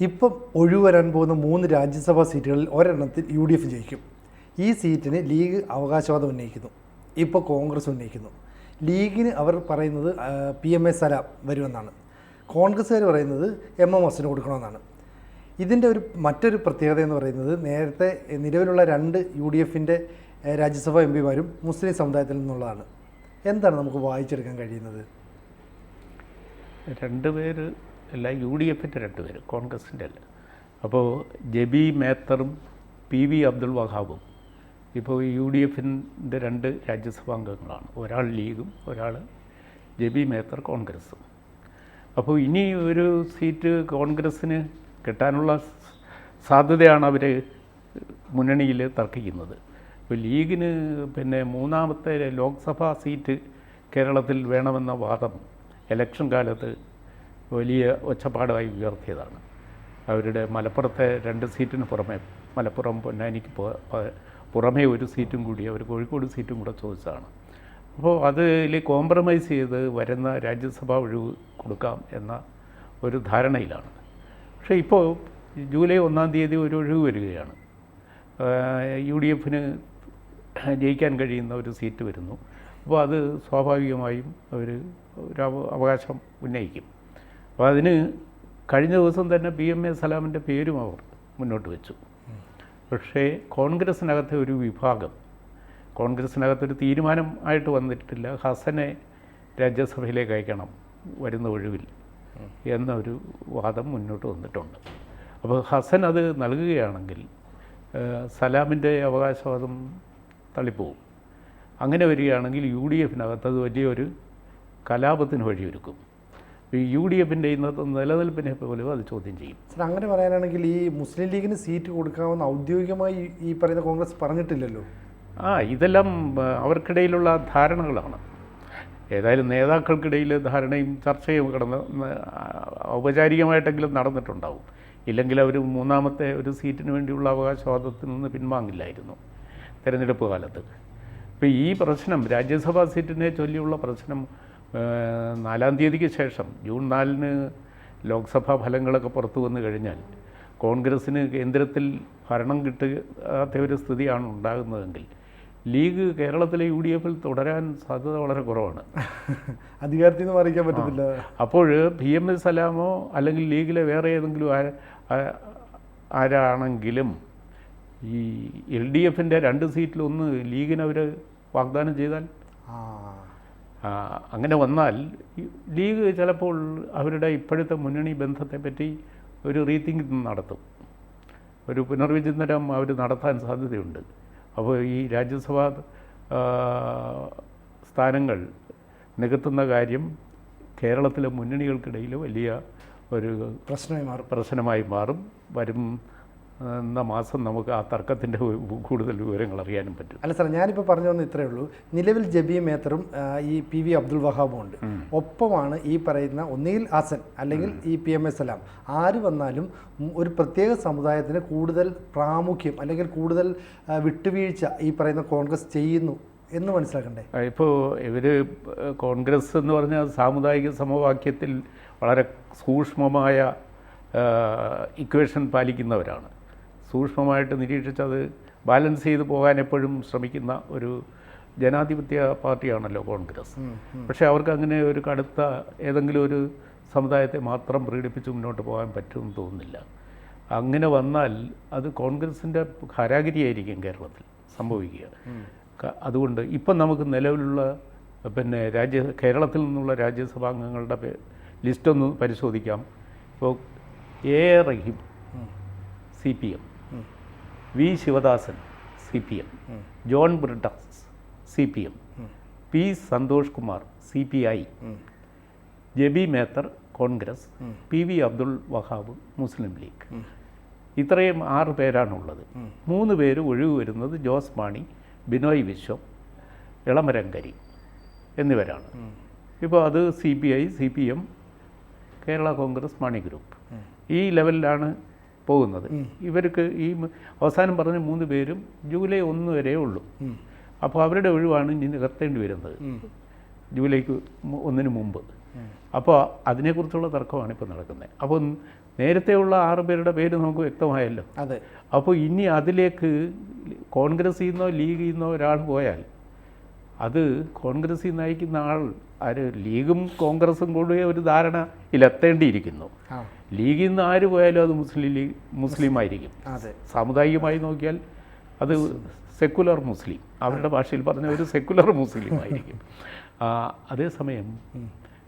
ഇപ്പം ഒഴിവരാൻ പോകുന്ന മൂന്ന് രാജ്യസഭാ സീറ്റുകളിൽ ഒരെണ്ണത്തിൽ യു ഡി എഫ് ജയിക്കും. ഈ സീറ്റിന് ലീഗ് അവകാശവാദം ഉന്നയിക്കുന്നു. ഇപ്പോൾ കോൺഗ്രസ് ഉന്നയിക്കുന്നു. ലീഗിന് അവർ പറയുന്നത് പി എം എ സലാം വരുമെന്നാണ്. കോൺഗ്രസ്സുകാർ പറയുന്നത് എം എം എസിന് കൊടുക്കണമെന്നാണ്. ഇതിന്റെ ഒരു മറ്റൊരു പ്രത്യേകത എന്ന് പറയുന്നത് നേരത്തെ നിലവിലുള്ള രണ്ട് യു ഡി എഫിന്റെ രാജ്യസഭാ എം പിമാരും മുസ്ലിം സമുദായത്തിൽ നിന്നുള്ളതാണ്. എന്താണ് നമുക്ക് വായിച്ചെടുക്കാൻ കഴിയുന്നത്? രണ്ട് പേര് അല്ല യു ഡി എഫിന്റെ രണ്ട് പേര് കോൺഗ്രസിന്റെ അല്ല. അപ്പോൾ ജബി മേത്തറും പി വി അബ്ദുൾ വഹാബും ഇപ്പോൾ യു ഡി എഫിന്റെ രണ്ട് രാജ്യസഭാ അംഗങ്ങളാണ്. ഒരാൾ ലീഗും ഒരാൾ ജബി മേത്തർ കോൺഗ്രസും. അപ്പോൾ ഇനി ഒരു സീറ്റ് കോൺഗ്രസ്സിന് കിട്ടാനുള്ള സാധ്യതയാണ് അവർ മുന്നണിയിൽ തർക്കിക്കുന്നത്. ഇപ്പോൾ ലീഗിന് പിന്നെ മൂന്നാമത്തെ ലോക്സഭാ സീറ്റ് കേരളത്തിൽ വേണമെന്ന വാദം ഇലക്ഷൻ കാലത്ത് വലിയ ഒച്ചപ്പാടായി ഉയർത്തിയതാണ്. അവരുടെ മലപ്പുറത്തെ രണ്ട് സീറ്റിന് പുറമെ മലപ്പുറം പൊന്നാനിക്ക് പുറമേ ഒരു സീറ്റും കൂടി അവർ കോഴിക്കോട് സീറ്റും കൂടെ ചോദിച്ചതാണ്. അപ്പോൾ അതിൽ കോംപ്രമൈസ് ചെയ്ത് വരുന്ന രാജ്യസഭ ഒഴിവ് കൊടുക്കാം എന്ന ഒരു ധാരണയിലാണ്. പക്ഷേ ഇപ്പോൾ ജൂലൈ ഒന്നാം തീയതി ഒരു ഒഴിവ് വരികയാണ്. യു ഡി എഫിന് ജയിക്കാൻ കഴിയുന്ന ഒരു സീറ്റ് വരുന്നു. അപ്പോൾ അത് സ്വാഭാവികമായും അവർ ഒരു അവ- അവകാശം ഉന്നയിക്കും. അപ്പോൾ അതിന് കഴിഞ്ഞ ദിവസം തന്നെ പി എം എ സലാമിന്റെ പേരും അവർ മുന്നോട്ട് വെച്ചു. പക്ഷേ കോൺഗ്രസ്സിനകത്തെ ഒരു വിഭാഗം കോൺഗ്രസ്സിനകത്തൊരു തീരുമാനം ആയിട്ട് വന്നിട്ടില്ല. ഹസനെ രാജ്യസഭയിലേക്ക് അയക്കണം വരുന്ന ഒഴിവിൽ എന്നൊരു വാദം മുന്നോട്ട് വന്നിട്ടുണ്ട്. അപ്പോൾ ഹസൻ അത് നൽകുകയാണെങ്കിൽ സലാമിന്റെ അവകാശവാദം തള്ളിപ്പോവും അങ്ങനെ വരികയാണെങ്കിൽ യു ഡി എഫിനകത്ത് അത് വലിയൊരു കലാപത്തിന് വഴിയൊരുക്കും. യു ഡി എഫിന്റെ ഇന്നത്തെ നിലനിൽപ്പിനെ പോലും അത് ചോദ്യം ചെയ്യും. സാർ അങ്ങനെ പറയാനാണെങ്കിൽ ഈ മുസ്ലിം ലീഗിന് സീറ്റ് കൊടുക്കാമെന്ന് ഔദ്യോഗികമായി ഈ- പറയുന്ന കോൺഗ്രസ് പറഞ്ഞിട്ടില്ലല്ലോ? ആ ഇതെല്ലാം അവർക്കിടയിലുള്ള ധാരണകളാണ്. ഏതായാലും നേതാക്കൾക്കിടയിൽ ധാരണയും ചർച്ചയും കടന്ന് ഔപചാരികമായിട്ടെങ്കിലും നടന്നിട്ടുണ്ടാവും. ഇല്ലെങ്കിൽ അവർ മൂന്നാമത്തെ ഒരു സീറ്റിന് വേണ്ടിയുള്ള അവകാശവാദത്തിൽ നിന്ന് പിൻവാങ്ങില്ലായിരുന്നു തിരഞ്ഞെടുപ്പ് കാലത്ത്. ഇപ്പോൾ ഈ പ്രശ്നം രാജ്യസഭാ സീറ്റിനെ ചൊല്ലിയുള്ള പ്രശ്നം നാലാം തീയതിക്ക് ശേഷം ജൂൺ നാലിന് ലോക്സഭാ ഫലങ്ങളൊക്കെ പുറത്തു വന്നു കഴിഞ്ഞാൽ കോൺഗ്രസ്സിന് കേന്ദ്രത്തിൽ ഭരണം കിട്ടാത്ത ഒരു സ്ഥിതിയാണ് ഉണ്ടാകുന്നതെങ്കിൽ ലീഗ് കേരളത്തിലെ യു ഡി എഫിൽ തുടരാൻ സാധ്യത വളരെ കുറവാണ്. അധികാരത്തിൽ നിന്ന് അറിയിക്കാൻ പറ്റത്തില്ല. അപ്പോൾ പി എം എസ് സലാമോ അല്ലെങ്കിൽ ലീഗിലെ വേറെ ഏതെങ്കിലും ആരാണെങ്കിലും ഈ എൽ ഡി എഫിന്റെ രണ്ട് സീറ്റിലൊന്ന് ലീഗിന് അവർ വാഗ്ദാനം ചെയ്താൽ? അങ്ങനെ വന്നാൽ ലീഗ് ചിലപ്പോൾ അവരുടെ ഇപ്പോഴത്തെ മുന്നണി ബന്ധത്തെ പറ്റി ഒരു റീതിങ് നടത്തും. ഒരു പുനർവിചിന്തനം അവർ നടത്താൻ സാധ്യതയുണ്ട്. അപ്പോൾ ഈ രാജ്യസഭാ സ്ഥാനങ്ങൾ നികത്തുന്ന കാര്യം കേരളത്തിലെ മുന്നണികൾക്കിടയിൽ വലിയ ഒരു പ്രശ്നമായി മാറും. പ്രശ്നമായി മാറും. വരും എന്ന മാസം നമുക്ക് ആ തർക്കത്തിന്റെ കൂടുതൽ വിവരങ്ങൾ അറിയാനും പറ്റും. അല്ല സാർ ഞാനിപ്പോൾ പറഞ്ഞു വന്ന ഇത്രയേ ഉള്ളൂ. നിലവിൽ ജബി മേത്തറും ഈ പി വി അബ്ദുൾ വഹാബും ഉണ്ട്. ഒപ്പമാണ് ഈ പറയുന്ന ഒന്നുകിൽ അസൻ അല്ലെങ്കിൽ ഈ പി എം എസ് സലാം. ആര് വന്നാലും ഒരു പ്രത്യേക സമുദായത്തിന് കൂടുതൽ പ്രാമുഖ്യം അല്ലെങ്കിൽ കൂടുതൽ വിട്ടുവീഴ്ച ഈ പറയുന്ന കോൺഗ്രസ് ചെയ്യുന്നു എന്ന് മനസ്സിലാക്കണ്ടേ? ഇപ്പോൾ ഇവർ കോൺഗ്രസ് എന്ന് പറഞ്ഞ സാമുദായിക സമവാക്യത്തിൽ വളരെ സൂക്ഷ്മമായ ഇക്വേഷൻ പാലിക്കുന്നവരാണ്. സൂക്ഷ്മമായിട്ട് നിരീക്ഷിച്ചത് ബാലൻസ് ചെയ്ത് പോകാൻ എപ്പോഴും ശ്രമിക്കുന്ന ഒരു ജനാധിപത്യ പാർട്ടിയാണല്ലോ കോൺഗ്രസ്. പക്ഷേ അവർക്ക് അങ്ങനെ ഒരു കടുത്ത ഏതെങ്കിലും ഒരു സമുദായത്തെ മാത്രം പ്രകടിപ്പിച്ച് മുന്നോട്ട് പോകാൻ പറ്റുമെന്ന് തോന്നുന്നില്ല. അങ്ങനെ വന്നാൽ അത് കോൺഗ്രസിന്റെ ഹരാഗിരിയായിരിക്കും കേരളത്തിൽ സംഭവിക്കുക. അതുകൊണ്ട് ഇപ്പം നമുക്ക് നിലവിലുള്ള പിന്നെ രാജ്യ കേരളത്തിൽ നിന്നുള്ള രാജ്യസഭാംഗങ്ങളുടെ ലിസ്റ്റൊന്ന് പരിശോധിക്കാം. ഇപ്പോൾ A Rahim C P M V Sivadasan C P M. John Brittas C P M. P Santhosh Kumar C P I. Jebi Mather Congress. P V Abdul Wahab Muslim League. ഇത്രയും ആറ് പേരാണുള്ളത്. മൂന്ന് പേര് ഒഴിവ് വരുന്നത് ജോസ് മാണി ബിനോയ് വിശ്വം ഇളമരങ്കരി എന്നിവരാണ്. ഇപ്പോൾ അത് C P I C P M Kerala Congress Mani group. ഈ ലെവലിലാണ് പോകുന്നത്. ഇവർക്ക് ഈ അവസാനം പറഞ്ഞ മൂന്ന് പേരും ജൂലൈ ഒന്ന് വരെ ഉള്ളൂ. അപ്പോൾ അവരുടെ ഒഴിവാണ് ഇനി നികത്തേണ്ടി വരുന്നത്. ജൂലൈക്ക് ഒന്നിന് മുമ്പ്. അപ്പോൾ അതിനെക്കുറിച്ചുള്ള തർക്കമാണ് ഇപ്പോൾ നടക്കുന്നത്. അപ്പോൾ നേരത്തെയുള്ള ആറ് പേരുടെ പേര് നമുക്ക് വ്യക്തമായല്ലോ. അതെ. അപ്പോൾ ഇനി അതിലേക്ക് കോൺഗ്രസ്സിൽ നിന്നോ ലീഗിൽ നിന്നോ ഒരാൾ പോയാൽ അത് കോൺഗ്രസ്സിൽ നയിക്കുന്ന ആൾ ആര് ലീഗും കോൺഗ്രസും കൂടി ഒരു ധാരണയിലെത്തേണ്ടിയിരിക്കുന്നു ആ. ലീഗിൽ നിന്ന് ആര് പോയാലും അത് മുസ്ലിം ലീഗ് മുസ്ലിം ആയിരിക്കും. സാമുദായികമായി നോക്കിയാൽ അത് സെക്കുലർ മുസ്ലിം. അവരുടെ ഭാഷയിൽ പറഞ്ഞ ഒരു സെക്കുലർ മുസ്ലിം ആയിരിക്കും. അതേസമയം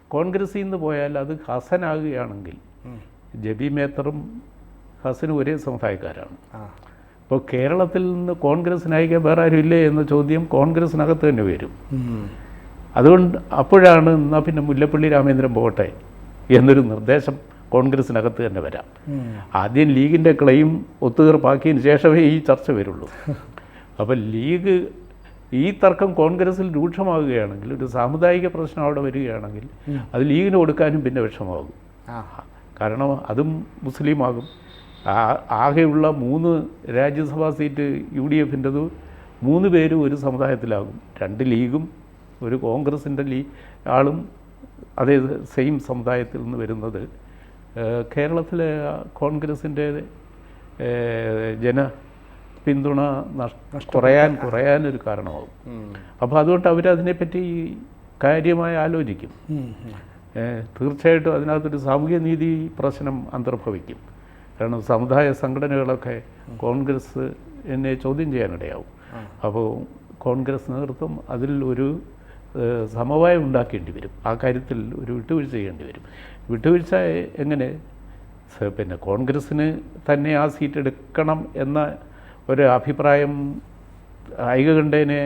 കോൺഗ്രസിൽ നിന്ന് പോയാൽ അത് ഹസനാകുകയാണെങ്കിൽ. ജബി മേത്തറും ഹസനും ഒരേ സമുദായക്കാരാണ്. ഇപ്പോൾ അപ്പോൾ കേരളത്തിൽ നിന്ന് കോൺഗ്രസ് നയിക്കാൻ വേറെ ആരും ഇല്ലേ എന്ന ചോദ്യം കോൺഗ്രസിനകത്ത് തന്നെ വരും. അതുകൊണ്ട് അപ്പോഴാണ് എന്നാൽ പിന്നെ മുല്ലപ്പള്ളി രാമേന്ദ്രൻ പോകട്ടെ എന്നൊരു നിർദ്ദേശം കോൺഗ്രസിനകത്ത് തന്നെ വരാം. ആദ്യം ലീഗിന്റെ ക്ലെയിം ഒത്തുതീർപ്പാക്കിയതിന് ശേഷമേ ഈ ചർച്ച വരുള്ളൂ. അപ്പോൾ ലീഗ് ഈ തർക്കം കോൺഗ്രസിൽ രൂക്ഷമാവുകയാണെങ്കിൽ ഒരു സാമുദായിക പ്രശ്നം അവിടെ വരികയാണെങ്കിൽ അത് ലീഗിന് കൊടുക്കാനും പിന്നെ വിഷമാകും കാരണം അതും മുസ്ലിമാകും. ആകെയുള്ള മൂന്ന് രാജ്യസഭാ സീറ്റ് യു ഡി എഫിന്റെത് മൂന്ന് പേരും ഒരു സമുദായത്തിലാകും. രണ്ട് ലീഗും ഒരു കോൺഗ്രസിന്റെ ലീ ആളും അതേ സെയിം സമുദായത്തിൽ നിന്ന് വരുന്നത്. കേരളത്തിലെ കോൺഗ്രസിന്റെ ജന പിന്തുണ കുറയാൻ കുറയാനൊരു കാരണമാകും. അപ്പോൾ അതുകൊണ്ട് അവരതിനെപ്പറ്റി കാര്യമായി ആലോചിക്കും. തീർച്ചയായിട്ടും അതിനകത്തൊരു സാമൂഹ്യ നീതി പ്രശ്നം അന്തർഭവിക്കും. കാരണം സമുദായ സംഘടനകളൊക്കെ കോൺഗ്രസ് എന്നെ ചോദ്യം ചെയ്യാനിടയാവും. അപ്പോൾ കോൺഗ്രസ് നേതൃത്വം അതിൽ ഒരു സമവായം ഉണ്ടാക്കേണ്ടി വരും. ആ കാര്യത്തിൽ ഒരു വിട്ടുവീഴ്ച ചെയ്യേണ്ടി വരും. വിട്ടുവീഴ്ച എങ്ങനെ? പിന്നെ കോൺഗ്രസ്സിന് തന്നെ ആ സീറ്റ് എടുക്കണം എന്ന ഒരു അഭിപ്രായം ഐകകണ്ഠേനെ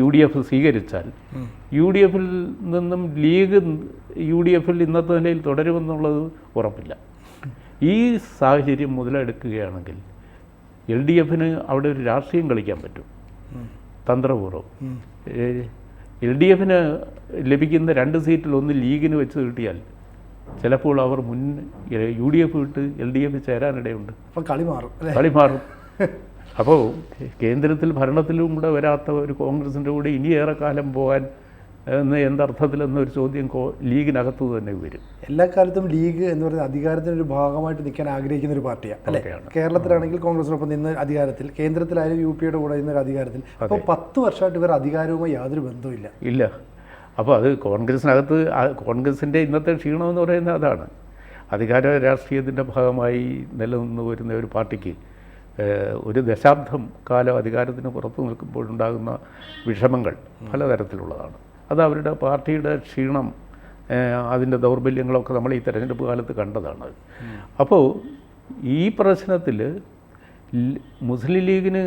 യു ഡി എഫ് സ്വീകരിച്ചാൽ യു ഡി എഫിൽ നിന്നും ലീഗ് യു ഡി എഫിൽ ഇന്നത്തെ നിലയിൽ തുടരുമെന്നുള്ളത് ഉറപ്പില്ല. ഈ സാഹചര്യം മുതലെടുക്കുകയാണെങ്കിൽ എൽ ഡി എഫിന് അവിടെ ഒരു രാഷ്ട്രീയം കളിക്കാൻ പറ്റും. തന്ത്രപൂർവം. എൽ ഡി എഫിന് ലഭിക്കുന്ന രണ്ട് സീറ്റിൽ ഒന്ന് ലീഗിന് വെച്ച് കിട്ടിയാൽ ചിലപ്പോൾ അവർ മുൻ യു ഡി എഫ് വിട്ട് എൽ ഡി എഫ് ചേരാനിടയുണ്ട്. അപ്പം കളി മാറും കളി മാറും. അപ്പോൾ കേന്ദ്രത്തിൽ ഭരണത്തിലും കൂടെ വരാത്ത ഒരു കോൺഗ്രസിന്റെ കൂടെ ഇനിയേറെ കാലം പോകാൻ എന്ന് എന്തർത്ഥത്തിലെന്നൊരു ചോദ്യം കോ ലീഗിനകത്ത് തന്നെ വരും. എല്ലാ കാലത്തും ലീഗ് എന്ന് പറയുന്ന അധികാരത്തിന്റെ ഒരു ഭാഗമായിട്ട് നിൽക്കാൻ ആഗ്രഹിക്കുന്ന ഒരു പാർട്ടിയാണ് അല്ലേ. കേരളത്തിലാണെങ്കിൽ കോൺഗ്രസിനൊപ്പം നിന്ന് അധികാരത്തിൽ കേന്ദ്രത്തിലായാലും യു പിയുടെ കൂടെ നിന്നൊരു അധികാരത്തിൽ. അപ്പോൾ പത്ത് വർഷമായിട്ട് ഇവർ അധികാരവുമായി യാതൊരു ബന്ധവുമില്ല. ഇല്ല. അപ്പോൾ അത് കോൺഗ്രസിനകത്ത് കോൺഗ്രസിന്റെ ഇന്നത്തെ ക്ഷീണമെന്ന് പറയുന്നത് അതാണ്. അധികാര രാഷ്ട്രീയത്തിന്റെ ഭാഗമായി നിലനിന്ന് വരുന്ന ഒരു പാർട്ടിക്ക് ഒരു ദശാബ്ദം കാലം അധികാരത്തിന് പുറത്തു നിൽക്കുമ്പോഴുണ്ടാകുന്ന വിഷമങ്ങൾ പലതരത്തിലുള്ളതാണ്. അത് അവരുടെ പാർട്ടിയുടെ ക്ഷീണം അതിന്റെ ദൗർബല്യങ്ങളൊക്കെ നമ്മൾ ഈ തെരഞ്ഞെടുപ്പ് കാലത്ത് കണ്ടതാണ്. അപ്പോൾ ഈ പ്രശ്നത്തിൽ മുസ്ലിം ലീഗിന്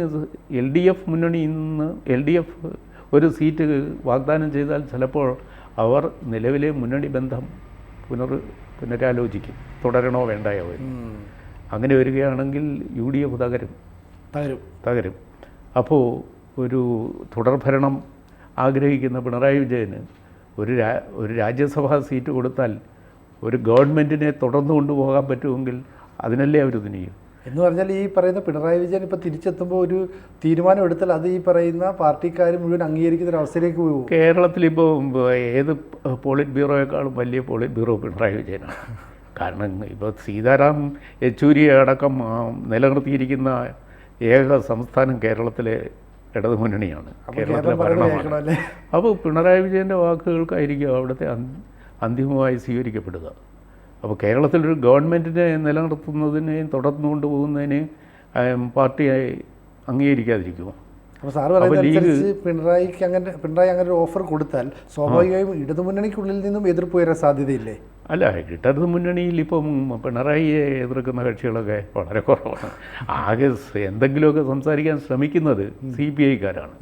എൽ ഡി എഫ് മുന്നണിയിൽ നിന്ന് എൽ ഡി എഫ് ഒരു സീറ്റ് വാഗ്ദാനം ചെയ്താൽ ചിലപ്പോൾ അവർ നിലവിലെ മുന്നണി ബന്ധം പുനർ പുനരാലോചിക്കും. തുടരണോ വേണ്ടയോ അങ്ങനെ വരികയാണെങ്കിൽ യു ഡി എഫ് തകരും. തകരും. തകരും. അപ്പോൾ ഒരു തുടർഭരണം ആഗ്രഹിക്കുന്ന പിണറായി വിജയന് ഒരു രാ ഒരു രാജ്യസഭാ സീറ്റ് കൊടുത്താൽ ഒരു ഗവൺമെന്റിനെ തുടർന്നു കൊണ്ടുപോകാൻ പറ്റുമെങ്കിൽ അതിനല്ലേ അവർ തുനിയും എന്ന് പറഞ്ഞാൽ ഈ പറയുന്ന പിണറായി വിജയൻ ഇപ്പോൾ തിരിച്ചെത്തുമ്പോൾ ഒരു തീരുമാനം എടുത്താൽ അത് ഈ പറയുന്ന പാർട്ടിക്കാർ മുഴുവൻ അംഗീകരിക്കുന്ന ഒരു അവസ്ഥയിലേക്ക് പോകും കേരളത്തിലിപ്പോൾ ഏത് പോളിറ്റ് ബ്യൂറോയേക്കാളും വലിയ പോളിറ്റ് ബ്യൂറോ പിണറായി വിജയനാണ്. കാരണം ഇപ്പോൾ സീതാറാം യെച്ചൂരി അടക്കം നിലനിർത്തിയിരിക്കുന്ന ഏക സംസ്ഥാനം കേരളത്തിലെ ഇടതുമുന്നണിയാണ് കേരളത്തിലെ ഭരണമാണ്. അപ്പോൾ പിണറായി വിജയന്റെ വാക്കുകൾക്കായിരിക്കും അവിടുത്തെ അന്തിമമായി സ്വീകരിക്കപ്പെടുക. അപ്പോൾ കേരളത്തിലൊരു ഗവൺമെന്റിനെ നിലനിർത്തുന്നതിനെയും തുടർന്നുകൊണ്ട് പോകുന്നതിനെയും പാർട്ടിയായി അംഗീകരിക്കാതിരിക്കുമോ? അപ്പോൾ സാർ പറയുന്നത് പിണറായിക്ക് അങ്ങനെ പിണറായി അങ്ങനെ ഒരു ഓഫർ കൊടുത്താൽ സ്വാഭാവികമായും ഇടതുമുന്നണിക്കുള്ളിൽ നിന്നും എതിർപ്പ് വരാൻ സാധ്യതയില്ലേ? അല്ല ഇടതു മുന്നണിയിൽ ഇപ്പം പിണറായിയെ എതിർക്കുന്ന കക്ഷികളൊക്കെ വളരെ കുറവാണ്. ആകെ എന്തെങ്കിലുമൊക്കെ സംസാരിക്കാൻ ശ്രമിക്കുന്നത് സി പി ഐക്കാരാണ്.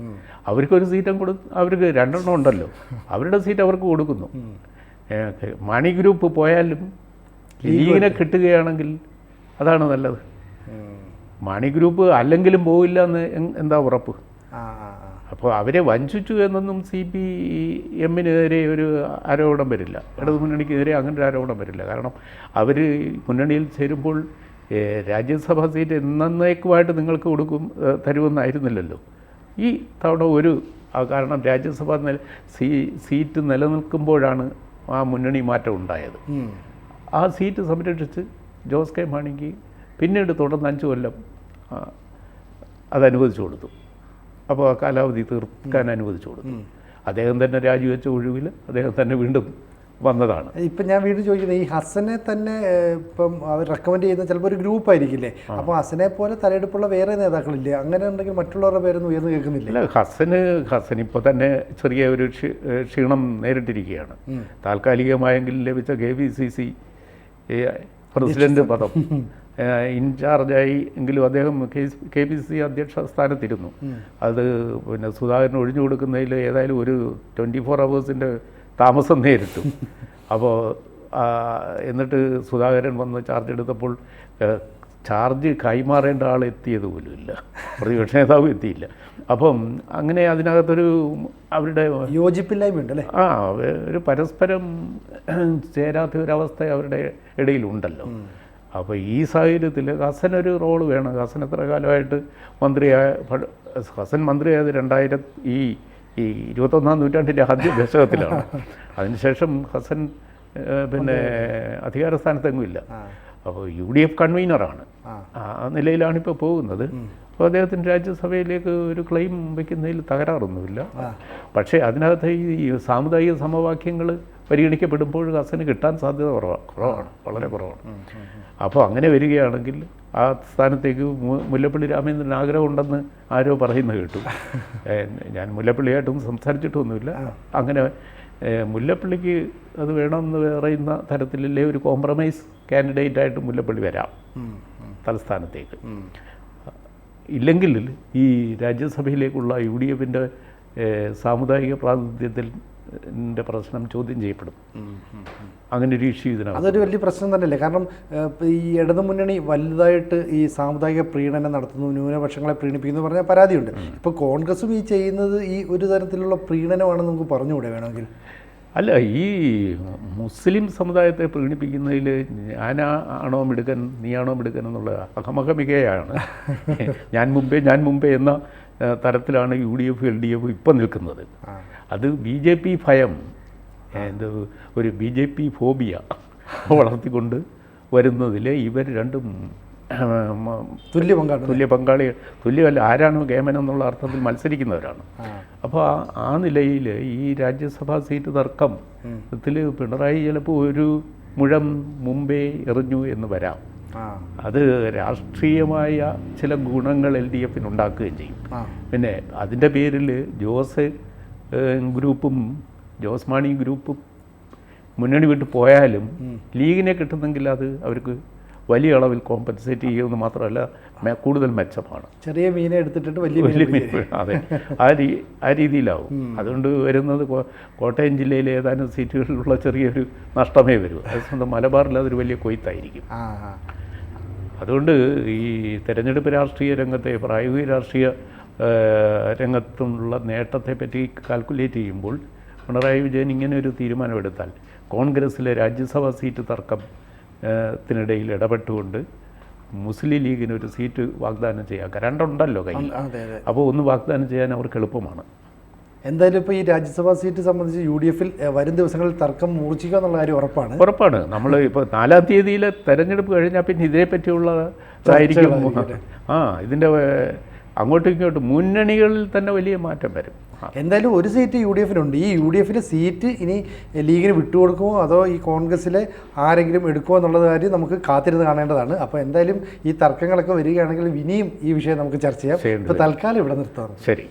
അവർക്കൊരു സീറ്റും കൊടു അവർക്ക് രണ്ടെണ്ണം ഉണ്ടല്ലോ. അവരുടെ സീറ്റ് അവർക്ക് കൊടുക്കുന്നു. മാണി ഗ്രൂപ്പ് പോയാലും ലീഗിനെ കിട്ടുകയാണെങ്കിൽ അതാണ് നല്ലത്. മാണി ഗ്രൂപ്പ് അല്ലെങ്കിലും പോവില്ല എന്ന് എന്താ ഉറപ്പ്? അപ്പോൾ അവരെ വഞ്ചിച്ചു എന്നൊന്നും സി പി എമ്മിനെതിരെ ഒരു ആരോപണം വരില്ല. ഇടതു മുന്നണിക്കെതിരെ അങ്ങനെ ഒരു ആരോപണം വരില്ല. കാരണം അവർ മുന്നണിയിൽ ചേരുമ്പോൾ രാജ്യസഭാ സീറ്റ് എന്നേക്കുമായിട്ട് നിങ്ങൾക്ക് കൊടുക്കും തരുമെന്നായിരുന്നില്ലല്ലോ. ഈ തവണ ഒരു കാരണം രാജ്യസഭ സീ സീറ്റ് നിലനിൽക്കുമ്പോഴാണ് ആ മുന്നണി മാറ്റം ഉണ്ടായത്. ആ സീറ്റ് സംരക്ഷിച്ച് ജോസ് കെ മാണിക്ക് പിന്നീട് തുടർന്ന് അഞ്ച് കൊല്ലം അത് അനുവദിച്ചു കൊടുത്തു. അപ്പോൾ ആ കാലാവധി തീർക്കാൻ അനുവദിച്ചു കൊടുത്തു. അദ്ദേഹം തന്നെ രാജിവെച്ച ഒഴിവിൽ അദ്ദേഹം തന്നെ വീണ്ടും വന്നതാണ്. ഇപ്പം ഞാൻ വീണ്ടും ചോദിക്കുന്നത് ഈ ഹസനെ തന്നെ ഇപ്പം അവർ റെക്കമെൻഡ് ചെയ്യുന്ന ചിലപ്പോൾ ഒരു ഗ്രൂപ്പ് ആയിരിക്കില്ലേ? അപ്പോൾ ഹസനെ പോലെ തലയെടുപ്പുള്ള വേറെ നേതാക്കളില്ലേ? അങ്ങനെ ഉണ്ടെങ്കിൽ മറ്റുള്ളവരുടെ പേരൊന്നും ഉയർന്നു കേൾക്കുന്നില്ല? അല്ല ഹസന് ഹസൻ ഇപ്പോൾ തന്നെ ചെറിയ ഒരു ക്ഷീണം നേരിട്ടിരിക്കുകയാണ്. താൽക്കാലികമായെങ്കിലും ലഭിച്ച K P C C president പദം. ഇൻചാർജായി എങ്കിലും അദ്ദേഹം കെ പി സി അധ്യക്ഷ സ്ഥാനത്തിരുന്നു. അത് പിന്നെ സുധാകരൻ ഒഴിഞ്ഞു കൊടുക്കുന്നതിൽ ഏതായാലും ഒരു ട്വന്റി ഫോർ അവേഴ്സിന്റെ താമസം നേരിട്ടു. അപ്പോൾ എന്നിട്ട് സുധാകരൻ വന്ന് ചാർജ് എടുത്തപ്പോൾ ചാർജ് കൈമാറേണ്ട ആൾ എത്തിയത് പോലും ഇല്ല. പ്രതിപക്ഷ നേതാവ് എത്തിയില്ല. അപ്പം അങ്ങനെ അതിനകത്തൊരു അവരുടെ യോജിപ്പില്ലായ്മ ഉണ്ട് അല്ലേ? ആ ഒരു പരസ്പരം ചേരാത്ത ഒരവസ്ഥ അവരുടെ ഇടയിലുണ്ടല്ലോ. അപ്പോൾ ഈ സാഹചര്യത്തിൽ ഹസൻ ഒരു റോൾ വേണം. ഹസൻ എത്ര കാലമായിട്ട് മന്ത്രിയായ ഹസൻ മന്ത്രിയായത് രണ്ടായിരം ഈ ഈ ഇരുപത്തൊന്നാം നൂറ്റാണ്ടിന്റെ ആദ്യ ദശകത്തിലാണ്. അതിനുശേഷം ഹസൻ പിന്നെ അധികാര സ്ഥാനത്തെങ്ങും ഇല്ല അപ്പോൾ യു ഡി എഫ് കൺവീനറാണ്. ആ. ആ നിലയിലാണ് ഇപ്പോൾ പോകുന്നത് അപ്പോൾ അദ്ദേഹത്തിന് രാജ്യസഭയിലേക്ക് ഒരു ക്ലെയിം വയ്ക്കുന്നതിൽ തകരാറൊന്നുമില്ല. പക്ഷേ അതിനകത്ത് ഈ സാമുദായിക സമവാക്യങ്ങൾ പരിഗണിക്കപ്പെടുമ്പോൾ ഹസന് കിട്ടാൻ സാധ്യത കുറവാണ് കുറവാണ്. വളരെ കുറവാണ്. അപ്പോൾ അങ്ങനെ വരികയാണെങ്കിൽ ആ സ്ഥാനത്തേക്ക് മുല്ലപ്പള്ളി രാമചന്ദ്രൻ ആഗ്രഹമുണ്ടെന്ന് ആരോ പറയുന്നത് കേട്ടു. ഞാൻ മുല്ലപ്പള്ളിയായിട്ടും സംസാരിച്ചിട്ടൊന്നുമില്ല. അങ്ങനെ മുല്ലപ്പള്ളിക്ക് അത് വേണമെന്ന് പറയുന്ന തരത്തിലല്ലേ ഒരു കോംപ്രമൈസ് കാൻഡിഡേറ്റ് ആയിട്ട് മുല്ലപ്പള്ളി വരാം. തലസ്ഥാനത്തേക്ക്. ഇല്ലെങ്കിൽ ഈ രാജ്യസഭയിലേക്കുള്ള യു ഡി എഫിന്റെ സാമുദായിക പ്രാതിനിധ്യത്തിൽ ന്റെ പ്രശ്നം ചോദ്യം ചെയ്യപ്പെടും. അങ്ങനെ ഒരു ഇഷ്യൂ ഇതിനകത്ത്. അതൊരു വലിയ പ്രശ്നം തന്നെയല്ലേ? കാരണം ഈ ഇടതു ഈ ഇടതുമുന്നണി വലുതായിട്ട് ഈ സാമുദായിക പ്രീണനം നടത്തുന്നു ന്യൂനപക്ഷങ്ങളെ പ്രീണിപ്പിക്കുന്നു പറഞ്ഞാൽ പരാതിയുണ്ട്. ഇപ്പോൾ കോൺഗ്രസും ഈ ചെയ്യുന്നത് ഈ ഒരു തരത്തിലുള്ള പ്രീണനമാണെന്ന് നമുക്ക് പറഞ്ഞുകൂടെ വേണമെങ്കിൽ? അല്ല ഈ മുസ്ലിം സമുദായത്തെ പ്രീണിപ്പിക്കുന്നതിൽ ഞാനാ ആണോ മിടുക്കൻ നീയാണോ മിടുക്കൻ എന്നുള്ള അഹമഹമികയാണ്. ഞാൻ മുമ്പേ ഞാൻ മുമ്പേ എന്ന തരത്തിലാണ് U D F L D F ഇപ്പം നിൽക്കുന്നത്. അത് ബി ജെ പി ഭയം. എന്ത് ഒരു ബി ജെ പി ഫോബിയ വളർത്തിക്കൊണ്ട് വരുന്നതിൽ ഇവർ രണ്ടും തുല്യ പങ്കാളി തുല്യ പങ്കാളി തുല്യമല്ല ആരാണ് കേമൻ എന്നുള്ള അർത്ഥത്തിൽ മത്സരിക്കുന്നവരാണ്. അപ്പോൾ ആ ആ നിലയിൽ ഈ രാജ്യസഭാ സീറ്റ് തർക്കം ത്തിൽ പിണറായി ചിലപ്പോൾ ഒരു മുഴം മുമ്പേ എറിഞ്ഞു എന്ന് വരാം. അത് രാഷ്ട്രീയമായ ചില ഗുണങ്ങൾ എൽ ഡി എഫിന് ഉണ്ടാക്കുകയും ചെയ്യും. പിന്നെ അതിന്റെ പേരിൽ ജോസ് ഗ്രൂപ്പും ജോസ് മാണി ഗ്രൂപ്പും മുന്നണി വിട്ട് പോയാലും ലീഗിനെ കിട്ടുന്നെങ്കിൽ അത് അവർക്ക് വലിയ അളവിൽ കോമ്പൻസേറ്റ് ചെയ്യുമെന്ന് മാത്രമല്ല കൂടുതൽ മെച്ചമാണ്. ചെറിയ മീനെ എടുത്തിട്ട് വലിയ വലിയ മീൻ- അതെ. ആ രീ ആ രീതിയിലാവും. അതുകൊണ്ട് വരുന്നത് കോട്ടയം ജില്ലയിലെ ഏതാനും സീറ്റുകളിലുള്ള ചെറിയൊരു നഷ്ടമേ വരൂ. സ്വന്തം മലബാറിൽ അതൊരു വലിയ കൊയ്ത്തായിരിക്കും. അതുകൊണ്ട് ഈ തെരഞ്ഞെടുപ്പ് രാഷ്ട്രീയ രംഗത്തെ പ്രായോഗിക രാഷ്ട്രീയ രംഗത്തുള്ള നേട്ടത്തെപ്പറ്റി കാൽക്കുലേറ്റ് ചെയ്യുമ്പോൾ പിണറായി വിജയൻ ഇങ്ങനെ ഒരു തീരുമാനമെടുത്താൽ കോൺഗ്രസ്സിലെ രാജ്യസഭാ സീറ്റ് തർക്കം ത്തിനിടയിൽ ഇടപെട്ടുകൊണ്ട് മുസ്ലിം ലീഗിന് ഒരു സീറ്റ് വാഗ്ദാനം ചെയ്യാം രണ്ടുണ്ടല്ലോ കയ്യിൽ. അപ്പോൾ ഒന്ന് വാഗ്ദാനം ചെയ്യാൻ അവർക്ക് എളുപ്പമാണ്. എന്തായാലും ഇപ്പോൾ ഈ രാജ്യസഭാ സീറ്റ് സംബന്ധിച്ച് യു ഡി എഫിൽ വരും ദിവസങ്ങളിൽ തർക്കം മൂർച്ഛിക്കുക എന്നുള്ള കാര്യം ഉറപ്പാണ്. ഉറപ്പാണ്. നമ്മൾ ഇപ്പോൾ നാലാം തീയതിയിലെ തെരഞ്ഞെടുപ്പ് കഴിഞ്ഞാൽ പിന്നെ ഇതിനെപ്പറ്റിയുള്ള ഇതായിരിക്കും. ആ ഇതിന്റെ അങ്ങോട്ടും ഇങ്ങോട്ടും മുന്നണികളിൽ തന്നെ വലിയ മാറ്റം വരും. എന്തായാലും ഒരു സീറ്റ് യു ഡി എഫിനുണ്ട് ഈ യു ഡി എഫിന്റെ സീറ്റ് ഇനി ലീഗിന് വിട്ടുകൊടുക്കുമോ അതോ ഈ കോൺഗ്രസ്സിലെ ആരെങ്കിലും എടുക്കുമോ എന്നുള്ള കാര്യം നമുക്ക് കാത്തിരുന്ന് കാണേണ്ടതാണ്. അപ്പോൾ എന്തായാലും ഈ തർക്കങ്ങളൊക്കെ വരികയാണെങ്കിൽ ഇനിയും ഈ വിഷയം നമുക്ക് ചർച്ച ചെയ്യാം. ഇപ്പോൾ തൽക്കാലം ഇവിടെ നിർത്താറുണ്ട് ശരി.